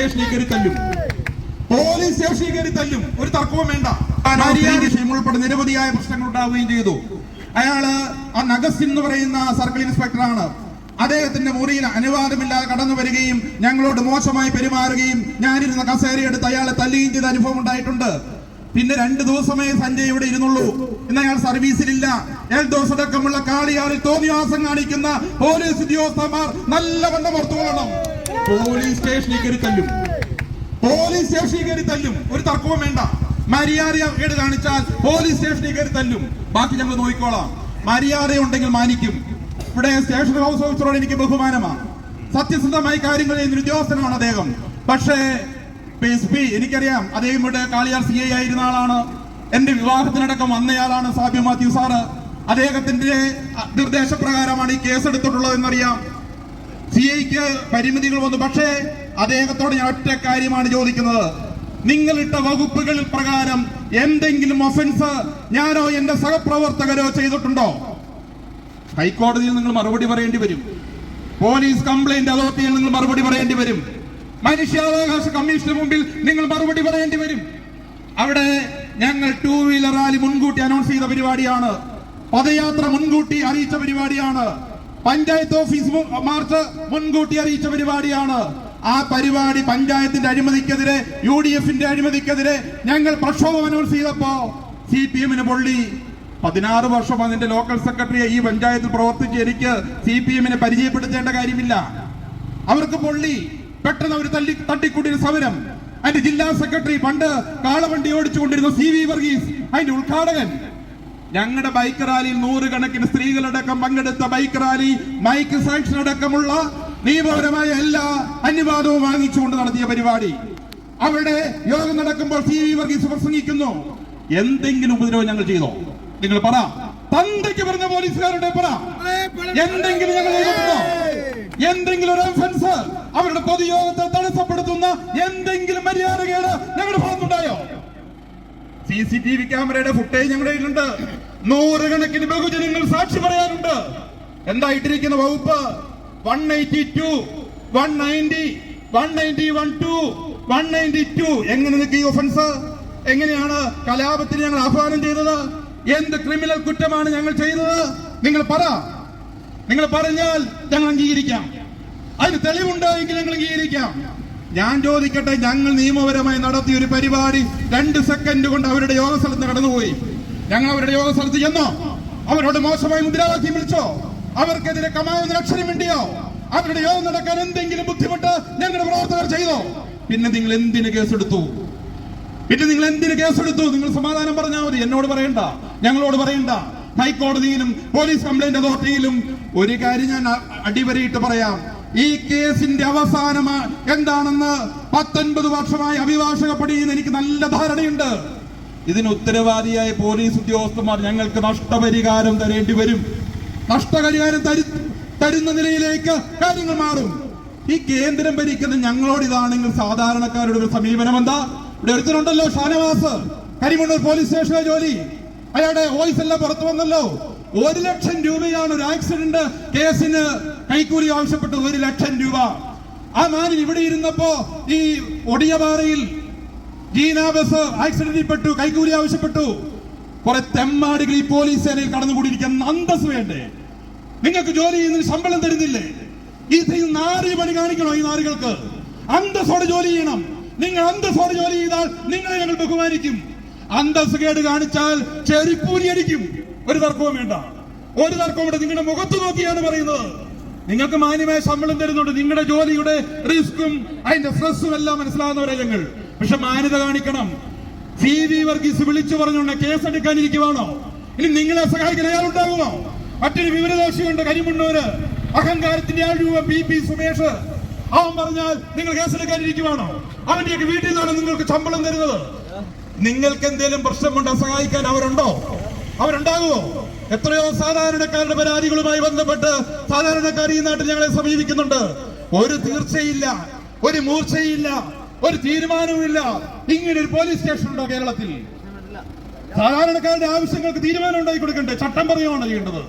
സ്റ്റേഷനിൽ കയറി തല്ലും. പോലീസ് സ്റ്റേഷനിൽ കയറി തല്ലും. ഒരു തർക്കവും വേണ്ട. വിഷയം ഉൾപ്പെടെ നിരവധിയായ പ്രശ്നങ്ങൾ ഉണ്ടാവുകയും ചെയ്തു. അയാൾ ആ നഗസ് എന്ന് പറയുന്ന സർക്കിൾ ഇൻസ്പെക്ടറാണ്. അദ്ദേഹത്തിന്റെ മുറിയിൽ അനുവാദമില്ലാതെ കടന്നു വരികയും ഞങ്ങളോട് മോശമായി പെരുമാറുകയും ഞാനിരുന്ന കസേരയെടുത്ത് അയാളെ തല്ലുകയും ചെയ്ത അനുഭവം ഉണ്ടായിട്ടുണ്ട്. പിന്നെ രണ്ടു ദിവസമേ സഞ്ജയ് ഇവിടെ ഇരുന്നുള്ളൂ. ഇന്ന് അയാൾ സർവീസിലില്ല. എൽദോസ് അടക്കമുള്ള കാളിയാറിൽ തോന്നിവാസം കാണിക്കുന്ന പോലീസ് ഉദ്യോഗസ്ഥന്മാർ നല്ല വണ്ണം ഓർത്തുകൊള്ളണം പോലീസ് സ്റ്റേഷനിൽ കയറി തല്ലും. പോലീസ് സ്റ്റേഷനിൽ കയറി തല്ലും. ഒരു തർക്കവും വേണ്ട. മര്യാദ കേട് കാണിച്ചാൽ പോലീസ് സ്റ്റേഷനിൽ കയറി തല്ലും. ബാക്കി ഞങ്ങൾ നോക്കിക്കോളാം. മര്യാദ ഉണ്ടെങ്കിൽ മാനിക്കും. ഇവിടെ സ്റ്റേഷൻ ഹൗസ് ഓഫീസറോട് എനിക്ക് ബഹുമാനമാണ്. സത്യസന്ധമായി കാര്യങ്ങൾ ചെയ്യുന്ന ഉദ്യോഗസ്ഥനാണ് അദ്ദേഹം. പക്ഷേ എസ് പി എനിക്കറിയാം അദ്ദേഹം ഇവിടെ കാളിയാർ സി ഐ ആയിരുന്ന ആളാണ്. എന്റെ വിവാഹത്തിനടക്കം വന്നയാളാണ് സാബി മാത്യു സാറ്. അദ്ദേഹത്തിന്റെ നിർദ്ദേശപ്രകാരമാണ് ഈ കേസ് എടുത്തിട്ടുള്ളത് എന്നറിയാം സി ഐക്ക് പരിമിതികൾ വന്നു. പക്ഷേ അദ്ദേഹത്തോട് ഞാൻ ഒറ്റ കാര്യമാണ് ചോദിക്കുന്നത്. നിങ്ങളിട്ട വകുപ്പുകളിൽ പ്രകാരം എന്തെങ്കിലും ഒഫൻസ് ഞാനോ എന്റെ സഹപ്രവർത്തകരോ ചെയ്തിട്ടുണ്ടോ? ഹൈക്കോടതിയിൽ നിങ്ങൾ മറുപടി പറയേണ്ടി വരും. പോലീസ് കംപ്ലൈന്റ് അതോറിറ്റിയിൽ നിങ്ങൾ മറുപടി പറയേണ്ടി വരും. മനുഷ്യാവകാശ കമ്മീഷന് മുമ്പിൽ നിങ്ങൾ മറുപടി പറയേണ്ടി വരും. അവിടെ ഞങ്ങൾ ടൂ വീലർ റാലി മുൻകൂട്ടി അനൗൺസ് ചെയ്ത പരിപാടിയാണ്. പദയാത്ര മുൻകൂട്ടി അറിയിച്ച പരിപാടിയാണ്. പഞ്ചായത്ത് ഓഫീസ് മാർച്ച് മുൻകൂട്ടി അറിയിച്ച പരിപാടിയാണ്. ആ പരിപാടി പഞ്ചായത്തിന്റെ അഴിമതിക്കെതിരെ യു ഡി എഫിന്റെ അഴിമതിക്കെതിരെ ഞങ്ങൾ പ്രക്ഷോഭം ചെയ്തപ്പോ സി പി എമ്മിന് പൊള്ളി. പതിനാറ് വർഷം അതിന്റെ ലോക്കൽ സെക്രട്ടറിയെ ഈ പഞ്ചായത്തിൽ പ്രവർത്തിച്ച് എനിക്ക് സി പി എമ്മിനെ പരിചയപ്പെടുത്തേണ്ട കാര്യമില്ല. അവർക്ക് പൊള്ളി. പെട്ടെന്ന് അവർ തല്ലി തട്ടിക്കൂട്ടിയ സമരം. അതിന്റെ ജില്ലാ സെക്രട്ടറി പണ്ട് കാളവണ്ടി ഓടിച്ചുകൊണ്ടിരുന്ന സി വി വർഗീസ് അതിന്റെ ഉദ്ഘാടകൻ. ഞങ്ങളുടെ ബൈക്ക് റാലി നൂറുകണക്കിന് സ്ത്രീകളടക്കം പങ്കെടുത്ത ബൈക്ക് റാലി മൈക്ക് സാങ്ഷൻ അടക്കമുള്ള നിയമപരമായ എല്ലാ അനുവാദവും വാങ്ങിച്ചുകൊണ്ട് നടത്തിയ പരിപാടി. അവിടെ യോഗം നടക്കുമ്പോൾ സി വി വർഗീസ് പ്രസംഗിക്കുന്നു. എന്തെങ്കിലും ഉപദ്രവം ഞങ്ങൾ ചെയ്തോ? നിങ്ങൾ പറ. തന്തയ്ക്ക് പറഞ്ഞ പോലീസുകാരുടെ പറ. എന്തെങ്കിലും ഞങ്ങൾ ചെയ്തിട്ടുണ്ടോ? എന്തെങ്കിലും ഒരു അവരുടെ പൊതുയോഗത്തെ തടസ്സപ്പെടുത്തുന്ന എന്തെങ്കിലും മര്യാദകേട് ഞങ്ങളുടെ ഭാഗത്തുണ്ടായോ? സി സി ടി വി ക്യാമറയുടെ ഫുട്ടേജ് ഞങ്ങളുടെ കയ്യിലുണ്ട്. നൂറുകണക്കിന് ബഹുജനങ്ങൾ സാക്ഷി പറയാനുണ്ട്. എന്തായിട്ടിരിക്കുന്ന വകുപ്പ്? One eighty two one ninety one ninety one two one ninety two എങ്ങനെ നിൽക്കുക ഈ ഒഫൻസ് എങ്ങനെയാണ് കലാപത്തിന് ഞങ്ങൾ ആഹ്വാനം ചെയ്തത്? എന്ത് ക്രിമിനൽ കുറ്റമാണ് ഞങ്ങൾ ചെയ്തത്? നിങ്ങൾ പറ. നിങ്ങൾ പറഞ്ഞാൽ ഞങ്ങൾ അംഗീകരിക്കാം. അതിന് തെളിവുണ്ടോ എങ്കിൽ ഞങ്ങൾ അംഗീകരിക്കാം. ഞാൻ ചോദിക്കട്ടെ ഞങ്ങൾ നിയമപരമായി നടത്തിയ ഒരു പരിപാടി രണ്ട് സെക്കൻഡ് കൊണ്ട് അവരുടെ യോഗ സ്ഥലത്ത് കടന്നുപോയി. ഞങ്ങൾ അവരുടെ യോഗ സ്ഥലത്ത് ചെന്നോ? അവരോട് മോശമായി മുദ്രാവാക്യം വിളിച്ചോ? അവർക്കെതിരെ കമാവുന്ന അക്ഷരം വേണ്ടിയോ അവരുടെ യോഗം നടക്കാൻ എന്തെങ്കിലും ബുദ്ധിമുട്ട് ഞങ്ങളുടെ പ്രവർത്തകർ ചെയ്തോ? പിന്നെ നിങ്ങൾ എന്തിന് കേസെടുത്തു? പിന്നെ നിങ്ങൾ എന്തിന് കേസെടുത്തു? നിങ്ങൾ സമാധാനം പറഞ്ഞാൽ മതി. എന്നോട് പറയണ്ട. ഞങ്ങളോട് പറയണ്ട. ഹൈക്കോടതിയിലും പോലീസ് കംപ്ലൈന്റ് അതോറിറ്റിയിലും ഒരു കാര്യം ഞാൻ അടിവരയിട്ട് പറയാം. ഈ കേസിന്റെ അവസാനം എന്താണെന്ന് പത്തൊൻപത് വർഷമായി അഭിഭാഷക പണിയുന്ന എനിക്ക് നല്ല ധാരണയുണ്ട്. ഇതിന് ഉത്തരവാദിയായ പോലീസ് ഉദ്യോഗസ്ഥന്മാർ ഞങ്ങൾക്ക് നഷ്ടപരിഹാരം തരേണ്ടി വരും. നഷ്ടപരിഹാരം തരു തരുന്ന നിലയിലേക്ക് കാര്യങ്ങൾ മാറും. ഈ കേന്ദ്രം ഭരിക്കുന്ന ഞങ്ങളോട് ഇതാണെങ്കിൽ സാധാരണക്കാരുടെ ഒരു സമീപനം എന്താ? ഇവിടെ ഒരുത്തനുണ്ടല്ലോ ഷാനവാസ്. കരിമണ്ണൂർ പോലീസ് സ്റ്റേഷനിലെ ജോലി. അയാളുടെ വോയിസ് എല്ലാം പുറത്തു വന്നല്ലോ. ഒരു ലക്ഷം രൂപയാണ് ഒരു ആക്സിഡന്റ് കേസിന് കൈക്കൂലി ആവശ്യപ്പെട്ടത് ഒരു ലക്ഷം രൂപ. ആ മാനിൽ ഇവിടെ ഇരുന്നപ്പോ ഈ ഒടിയപാറയിൽ ജീന ബസ് ആക്സിഡന്റിൽ പെട്ടു കൈക്കൂലി ആവശ്യപ്പെട്ടു. കുറെ തെമ്മാടികൾ ഈ പോലീസ് സേനയിൽ കടന്നുകൂടിയിരിക്കുന്ന അന്തസ് വേണ്ടേ? നിങ്ങൾക്ക് ജോലി ചെയ്യുന്നതിന് ശമ്പളം തരുന്നില്ലേ? ഇത് നാറി പണി കാണിക്കണോ ഈ നാറികൾക്ക്? അന്തസ്സോടെ ജോലി ചെയ്യണം. നിങ്ങൾ അന്തസ്സോടെ ജോലി ചെയ്താൽ നിങ്ങളെ ഞങ്ങൾ ബഹുമാനിക്കും. അന്തസ് കേട് കാണിച്ചാൽ ചെറിപ്പൂരി അടിക്കും. ഒരു തർക്കവും വേണ്ട. ഒരു തർക്കവും വേണ്ട. നിങ്ങളുടെ മുഖത്ത് നോക്കിയാണ് പറയുന്നത്. നിങ്ങൾക്ക് മാന്യമായ ശമ്പളം തരുന്നുണ്ട്. നിങ്ങളുടെ ജോലിയുടെ റിസ്ക്കും അതിന്റെ സ്ട്രെസ്സും എല്ലാം മനസ്സിലാകുന്നവരെ ഞങ്ങൾ. പക്ഷെ മാന്യത കാണിക്കണം. സി വി വർഗീസ് വിളിച്ചു പറഞ്ഞുകൊണ്ട് കേസെടുക്കാനിരിക്കുവാണോ ഇനി നിങ്ങളെ സഹായിക്കാൻ അയാൾ ഉണ്ടാകുമോ മറ്റൊരു വിവരദോഷിയുണ്ട് കരിമുണ്ണൂര് അഹങ്കാരത്തിന്റെ രൂപം പി പി സുമേഷ്. അവൻ പറഞ്ഞാൽ നിങ്ങൾ കേസെടുക്കാനിരിക്കുവാണോ അവന്റെയൊക്കെ വീട്ടിൽ നിന്നാണ് നിങ്ങൾക്ക് ശമ്പളം തരുന്നത്. നിങ്ങൾക്ക് എന്തെങ്കിലും പ്രശ്നമുണ്ടോ? സഹായിക്കാൻ അവരുണ്ടോ? അവരുണ്ടാകുമോ? എത്രയോ സാധാരണക്കാരുടെ പരാതികളുമായി ബന്ധപ്പെട്ട് സാധാരണക്കാർ ഈ നാട്ടിൽ ഞങ്ങളെ സമീപിക്കുന്നുണ്ട്. ഒരു തീർച്ചയില്ല ഒരു മൂർച്ചയില്ല ഒരു തീരുമാനവുമില്ല. ഇങ്ങനെ ഒരു പോലീസ് സ്റ്റേഷൻ ഉണ്ടോ കേരളത്തിൽ? സാധാരണക്കാരുടെ ആവശ്യങ്ങൾക്ക് തീരുമാനം ഉണ്ടാക്കി കൊടുക്കണ്ടേ? ചട്ടം പറയുകയാണ് ചെയ്യേണ്ടത്.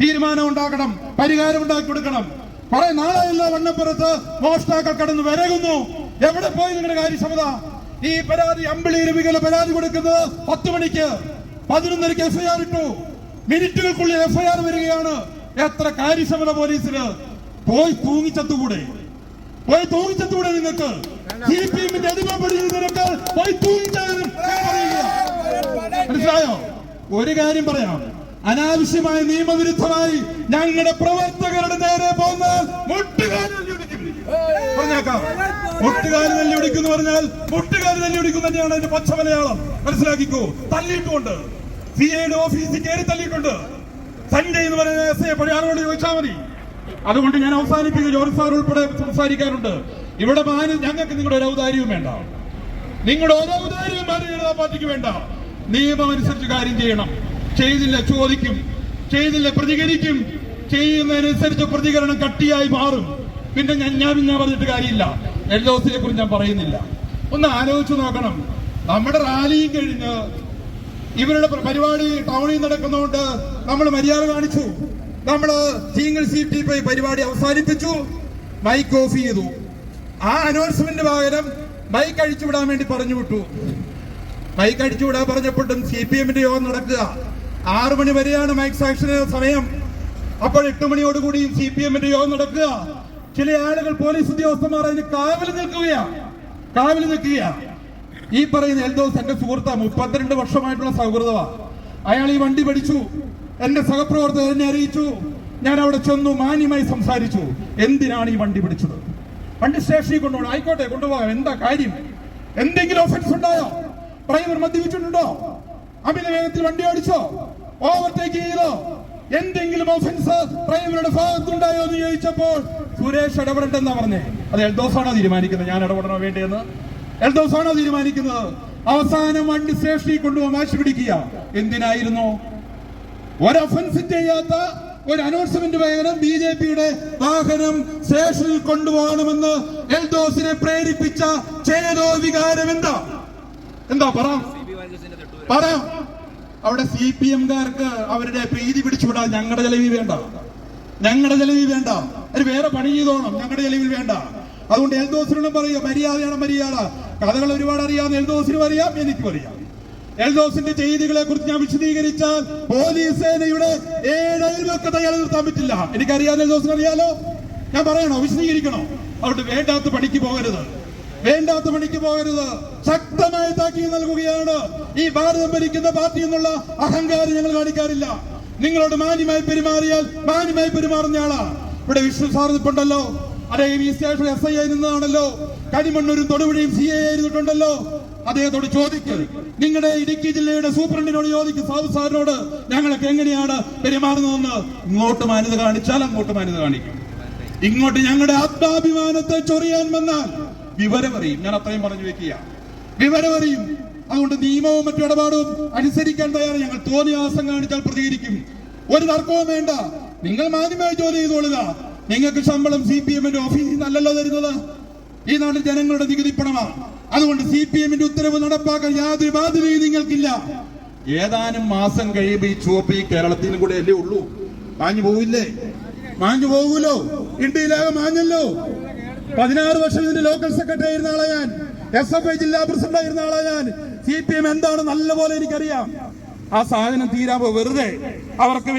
തീരുമാനം ഉണ്ടാക്കണം പരിഹാരം ഉണ്ടാക്കി കൊടുക്കണം. കുറെ നാളെയല്ല വണ്ണപ്പുറത്ത് മോഷ്ടാക്കൾ കടന്ന് വരകുന്നു. എവിടെ പോയി നിങ്ങളുടെ കാര്യക്ഷമത? ഈ പരാതി അമ്പിളി രവികളെ പരാതി കൊടുക്കുന്നത് പത്ത് മണിക്ക്. പതിനൊന്നരക്ക് എഫ്ഐആർ ഇട്ടു. മിനിറ്റുകൾക്കുള്ളിൽ എഫ്ഐആർ വരികയാണ്. എത്ര കാര്യക്ഷമത പോലീസിന്? പോയി തൂങ്ങിച്ചത്തുകൂടെ. പോയി തൂങ്ങിച്ചത്തുകൂടെ നിങ്ങൾക്ക്. സി പി എമ്മിന്റെ അടിമപ്പെടുന്നതിനൊക്കെ പോയി തൂങ്ങിച്ചാലും മനസ്സിലായോ? ഒരു കാര്യം പറയാം. അനാവശ്യമായ നിയമവിരുദ്ധമായി ഞങ്ങളുടെ പ്രവർത്തകരുടെ നേരെ മുട്ടുകാലിൽ പറഞ്ഞേക്കാം. മുട്ടുകാലി തല്ലി ഒടിക്കുന്നു പറഞ്ഞാൽ മുട്ടുകാലി തല്ലി ഒടിക്കുന്നു തന്നെയാണ് അതിന്റെ പച്ച മലയാളം. മനസ്സിലാക്കിക്കോ? തല്ലിയിട്ടുമുണ്ട് സി ഐയുടെ ഓഫീസിൽ കയറി തള്ളിയിട്ടുണ്ട്. സഞ്ജയ് എന്ന് പറയുന്ന എസ് ഐ പഴയാളോട് ചോദിച്ചാൽ മതി. അതുകൊണ്ട് ഞാൻ അവസാനിപ്പിക്കുക ജോർജ് സാർ ഉൾപ്പെടെ സംസാരിക്കാറുണ്ട്. ഇവിടെ മാന് ഞങ്ങൾക്ക് നിങ്ങളുടെ ഒരു ഔദാര്യവും വേണ്ട. നിങ്ങളുടെ ഓരോ ഔദാര്യവും ഭാരതീയ ജനതാ പാർട്ടിക്ക് വേണ്ട. നിയമം അനുസരിച്ച് കാര്യം ചെയ്യണം. ചെയ്തില്ല ചോദിക്കും. ചെയ്തില്ല പ്രതികരിക്കും. ചെയ്യുന്നതിനനുസരിച്ച് പ്രതികരണം കട്ടിയായി മാറും. പിന്നെ ഞാൻ ഞാൻ ഞാൻ പറഞ്ഞിട്ട് കാര്യമില്ല. എൽ ഡോസിനെ കുറിച്ച് ഞാൻ പറയുന്നില്ല. ഒന്ന് ആലോചിച്ച് നോക്കണം. നമ്മുടെ റാലിയും കഴിഞ്ഞ് ഇവരുടെ പരിപാടി ടൗണിൽ നടക്കുന്നതുകൊണ്ട് നമ്മൾ മര്യാദ കാണിച്ചു. നമ്മൾ സിംഗിൾ സീറ്റിൽ പോയി പരിപാടി അവസാനിപ്പിച്ചു. മൈക്ക് ഓഫ് ചെയ്തു. ആ അനൗൺസ്മെന്റ് പകരം മൈക്ക് അഴിച്ചുവിടാൻ വേണ്ടി പറഞ്ഞു വിട്ടു. മൈക്ക് അഴിച്ചുവിടാൻ പറഞ്ഞപ്പോഴും സി പി എമ്മിന്റെ യോഗം നടക്കുക. ആറു മണി വരെയാണ് മൈക്ക് സാക്ഷൻ സമയം. അപ്പോൾ എട്ട് മണിയോടുകൂടി സി പി എമ്മിന്റെ യോഗം നടക്കുക. ചില ആളുകൾ പോലീസ് ഉദ്യോഗസ്ഥന്മാർ അതിന് കാവൽ നിൽക്കുകയാണ് കാവൽ നിൽക്കുക ഈ പറയുന്ന എൽദോസ് എന്റെ സുഹൃത്താ മുപ്പത്തിരണ്ട് വർഷമായിട്ടുള്ള സൗഹൃദമാ. അയാൾ ഈ വണ്ടി പഠിച്ചു. എന്റെ സഹപ്രവർത്തകർ എന്നെ അറിയിച്ചു. ഞാൻ അവിടെ ചെന്നു മാന്യമായി സംസാരിച്ചു. എന്തിനാണ് ഈ വണ്ടി പിടിച്ചത്? വണ്ടി സ്റ്റേഷനിൽ കൊണ്ടുപോകണം. ആയിക്കോട്ടെ കൊണ്ടുപോകാം. എന്താ കാര്യം? എന്തെങ്കിലും ഒഫൻസ് ഉണ്ടായോ? ഡ്രൈവർ മദ്യപിച്ചിട്ടുണ്ടോ? അമിത വേഗത്തിൽ വണ്ടി ഓടിച്ചോ? ഓവർടേക്ക് ചെയ്തോ? എന്തെങ്കിലും ഒഫൻസ് ഡ്രൈവറുടെ ഭാഗത്തുണ്ടായോ എന്ന് ചോദിച്ചപ്പോൾ സുരേഷ് ഇടപെടട്ടെന്നാ പറഞ്ഞേ. അത് എൽദോസാണോ തീരുമാനിക്കുന്നത്? ഞാൻ ഇടപെടണോ വേണ്ടിയെന്ന് എൽദോസാണോ തീരുമാനിക്കുന്നത്? അവസാനം വണ്ടി സ്റ്റേഷനിൽ കൊണ്ടുപോകാൻ വാശി പിടിക്കുക. എന്തിനായിരുന്നു? ഒരൊഫൻസ് ചെയ്യാത്ത ഒരു അനൗൺസ്മെന്റ് പകരം ബി ജെ പിയുടെ വാഹനം സ്റ്റേഷനിൽ കൊണ്ടുപോകണമെന്ന് എൽദോസിനെ പ്രേരിപ്പിച്ച ചേതോ വികാരം എന്താ എന്താ പറ? പറ. അവിടെ സി പി എംകാർക്ക് അവരുടെ പ്രീതി പിടിച്ചുവിടാൻ ഞങ്ങളുടെ ജലവി വേണ്ട. ഞങ്ങളുടെ ജലവി വേണ്ട. ഒരു വേറെ പണി ചെയ്തോണം. ഞങ്ങളുടെ ചെലവിൽ വേണ്ട. അതുകൊണ്ട് എൽദോസിനോടും പറയുക മര്യാദയാണ് മര്യാദ. കഥകൾ ഒരുപാട് അറിയാവുന്ന എൽദോസിനും അറിയാം എനിക്കും അറിയാം. എൽദോസിന്റെ ചെയ്തികളെ കുറിച്ച് ഞാൻ വിശദീകരിച്ചാൽ പോലീസ് സേനയുടെ ഏഴ് അയൽവക്കത്തെ അയാൾ നിർത്താൻ പറ്റില്ല. എനിക്കറിയാതെ എൽദോസിന് അറിയാലോ? ഞാൻ പറയണോ? വിശദീകരിക്കണോ? അതുകൊണ്ട് വേണ്ടാത്ത പണിക്ക് പോകരുത്. വേണ്ടാത്ത പണിക്ക് പോകരുത്. ശക്തമായ താക്കി നൽകുകയാണ്. ഈ ഭാരതം ഭരിക്കുന്ന പാർട്ടി എന്നുള്ള അഹങ്കാരം ഞങ്ങൾ കാണിക്കാറില്ല. നിങ്ങളോട് മാന്യമായി പെരുമാറിയാൽ മാന്യമായി പെരുമാറുന്ന ഇവിടെ വിഷ്ണു സാർ നിൽപ്പുണ്ടല്ലോ അദ്ദേഹം ഈ സ്റ്റേഷൻ എസ് ഐ ആയി നിന്നതാണല്ലോ. കരിമണ്ണൂരും തൊടുപുഴയും സി ഐ ആയിരുന്നിട്ടുണ്ടല്ലോ അദ്ദേഹത്തോട് ചോദിക്ക്. നിങ്ങളുടെ ഇടുക്കി ജില്ലയുടെ സൂപ്രണ്ടിനോട് ചോദിക്കും സാബു സാറിനോട്. ഞങ്ങളൊക്കെ എങ്ങനെയാണ് പെരുമാറുന്നതെന്ന് ഇങ്ങോട്ട് മാന്യത കാണിച്ചാൽ അങ്ങോട്ട് മാന്യത കാണിക്കും. ഇങ്ങോട്ട് ഞങ്ങളുടെ ആത്മാഭിമാനത്തെ ചൊറിയാൻ വന്നാൽ വിവരമറിയും ഞാൻ അത്രയും പറഞ്ഞു വെക്കുക. വിവരമറിയും അതുകൊണ്ട് നിയമവും മറ്റു ഇടപാടും അനുസരിക്കാൻ തയ്യാറ് ഞങ്ങൾ തോന്നിയാസം കാണിച്ചാൽ പ്രതികരിക്കും. ഒരു തർക്കവും വേണ്ട. നിങ്ങൾ മാന്യമായി ജോലി ചെയ്തോളുക. നിങ്ങൾക്ക് ശമ്പളം സി പി എമ്മിന്റെ ഓഫീസിൽ നിന്നല്ലല്ലോ തരുന്നത്. ഈ നാട്ടിൽ ജനങ്ങളുടെ നികുതി പണമാണ്. അതുകൊണ്ട് സി പി എമ്മിന്റെ ഉത്തരവ് നടപ്പാക്കാൻ യാതൊരു ബാധ്യതയും നിങ്ങൾക്കില്ല. ഏതാനും മാസം കഴിയുമ്പോൾ ഈ ചുവപ്പ് ഈ കേരളത്തിൽ കൂടെ അല്ലേ ഉള്ളൂ? മാഞ്ഞു പോവില്ലേ? മാഞ്ഞു പോകൂലോ? ഇന്ത്യയിലാകെ മാഞ്ഞല്ലോ. പതിനാറ് വർഷം ഇതിന്റെ ലോക്കൽ സെക്രട്ടറി ആയിരുന്ന ആളാ ഞാൻ. എസ് എഫ് ഐ ജില്ലാ പ്രസിഡന്റ് ആയിരുന്ന ആളാ ഞാൻ. സി പി എം എന്താണ് നല്ലപോലെ എനിക്കറിയാം. ആ സാധനം തീരാ വെറുതെ. അവർക്ക്